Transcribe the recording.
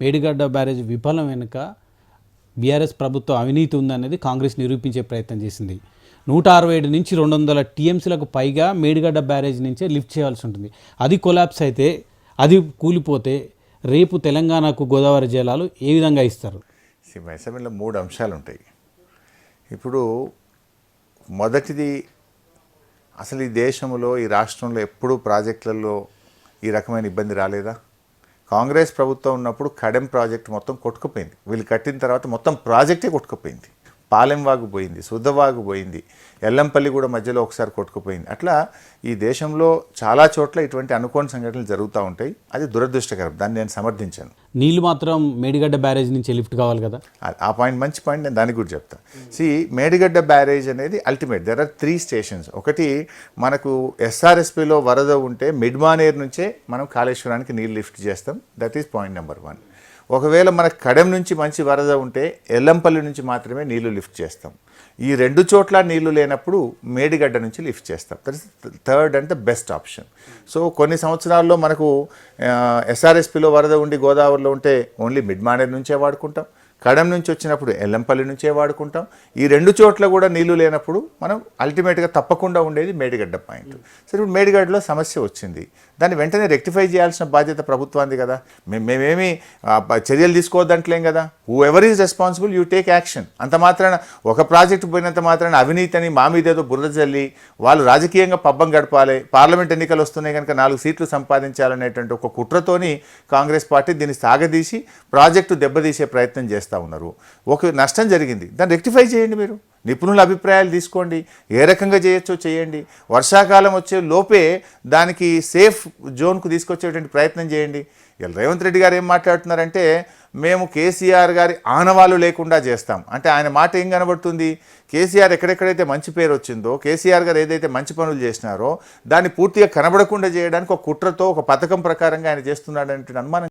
Medigadda barrage విఫలం వెనుక BRS ప్రభుత్వం అవినీతి ఉందనేది కాంగ్రెస్ నిరూపించే ప్రయత్నం చేసింది. నూట అరవై ఏడు నుంచి రెండు వందల టీఎంసీలకు పైగా మేడిగడ్డ బ్యారేజ్ నుంచే లిఫ్ట్ చేయాల్సి ఉంటుంది. అది కొలాప్స్ అయితే అది కూలిపోతే రేపు తెలంగాణకు గోదావరి జలాలు ఏ విధంగా ఇస్తారు? అసెంబ్లీలో మూడు అంశాలు ఉంటాయి. ఇప్పుడు మొదటిది అసలు ఈ దేశంలో ఈ రాష్ట్రంలో ఎప్పుడూ ప్రాజెక్టులలో ఈ రకమైన ఇబ్బంది రాలేదా? కాంగ్రెస్ ప్రభుత్వం ఉన్నప్పుడు కడెం ప్రాజెక్ట్ మొత్తం కొట్టుకుపోయింది. వీళ్ళు కట్టిన తర్వాత మొత్తం ప్రాజెక్టే కొట్టుకుపోయింది. పాలెంవాగు పోయింది శుద్ధవాగు పోయింది ఎల్లంపల్లి కూడా మధ్యలో ఒకసారి కొట్టుకుపోయింది. అట్లా ఈ దేశంలో చాలా చోట్ల ఇటువంటి అనుకోని సంఘటనలు జరుగుతూ ఉంటాయి. అది దురదృష్టకరం. దాన్ని నేను సమర్థించాను. నీళ్ళు మాత్రం మేడిగడ్డ బ్యారేజ్ నుంచి లిఫ్ట్ కావాలి కదా? ఆ- పాయింట్ మంచి పాయింట్. నేను దానికి కూడా చెప్తా. సి మేడిగడ్డ బ్యారేజ్ అనేది ultimate. There are three stations ఒకటి మనకు ఎస్ఆర్ఎస్పిలో వరద ఉంటే మిడ్ మానేర్ నుంచే మనం కాళేశ్వరానికి నీళ్ళు లిఫ్ట్ చేస్తాం. That is point number one ఒకవేళ మనకు కడెం నుంచి మంచి వరద ఉంటే ఎల్లంపల్లి నుంచి మాత్రమే నీళ్ళు లిఫ్ట్ చేస్తాం. ఈ రెండు చోట్ల నీళ్ళు లేనప్పుడు మేడిగడ్డ నుంచి లిఫ్ట్ చేస్తాం. That is third and the best option so కొన్ని సంవత్సరాల్లో మనకు ఎస్ఆర్ఎస్పిలో వరద ఉండి గోదావరిలో ఉంటే ఓన్లీ మిడ్ మానేర్ నుంచే వాడుకుంటాం. కడం నుంచి వచ్చినప్పుడు ఎల్లంపల్లి నుంచే వాడుకుంటాం. ఈ రెండు చోట్ల కూడా నీళ్ళు లేనప్పుడు మనం అల్టిమేట్గా తప్పకుండా ఉండేది మేడిగడ్డ పాయింట్. సరే ఇప్పుడు మేడిగడ్డలో సమస్య వచ్చింది. దాన్ని వెంటనే రెక్టిఫై చేయాల్సిన బాధ్యత ప్రభుత్వానికి కదా. మేమేమి చర్యలు తీసుకోవద్దంటలేం కదా. Whoever is responsible you take action అంత మాత్రాన ఒక ప్రాజెక్ట్ పోయినంత మాత్రాన అవినీతి అని మా మీద ఏదో బురద చల్లి వాళ్ళు రాజకీయంగా పబ్బం గడపాలి పార్లమెంట్ ఎన్నికలు వస్తున్నాయి కనుక నాలుగు సీట్లు సంపాదించాలనేటువంటి ఒక కుట్రతోని కాంగ్రెస్ పార్టీ దీన్ని సాగదీసి ప్రాజెక్టు దెబ్బతీసే ప్రయత్నం చేస్తూ ఉన్నారు. ఒక నష్టం జరిగింది. దాన్ని రెక్టిఫై చేయండి మీరు. నిపుణుల అభిప్రాయాలు తీసుకోండి. ఏ రకంగా చేయొచ్చో చేయండి. వర్షాకాలం వచ్చే లోపే దానికి సేఫ్ జోన్కు తీసుకొచ్చేటువంటి ప్రయత్నం చేయండి. ఇలా రేవంత్ రెడ్డి గారు ఏం మాట్లాడుతున్నారంటే మేము కేసీఆర్ గారి ఆనవాళ్ళు లేకుండా చేస్తాం. అంటే ఆయన మాట ఏం కనబడుతుంది? కేసీఆర్ ఎక్కడెక్కడైతే మంచి పేరు వచ్చిందో కేసీఆర్ గారు ఏదైతే మంచి పనులు చేసినారో దాన్ని పూర్తిగా కనబడకుండా చేయడానికి ఒక కుట్రతో ఒక పథకం ప్రకారంగా ఆయన చేస్తున్నాడనే అనుమానం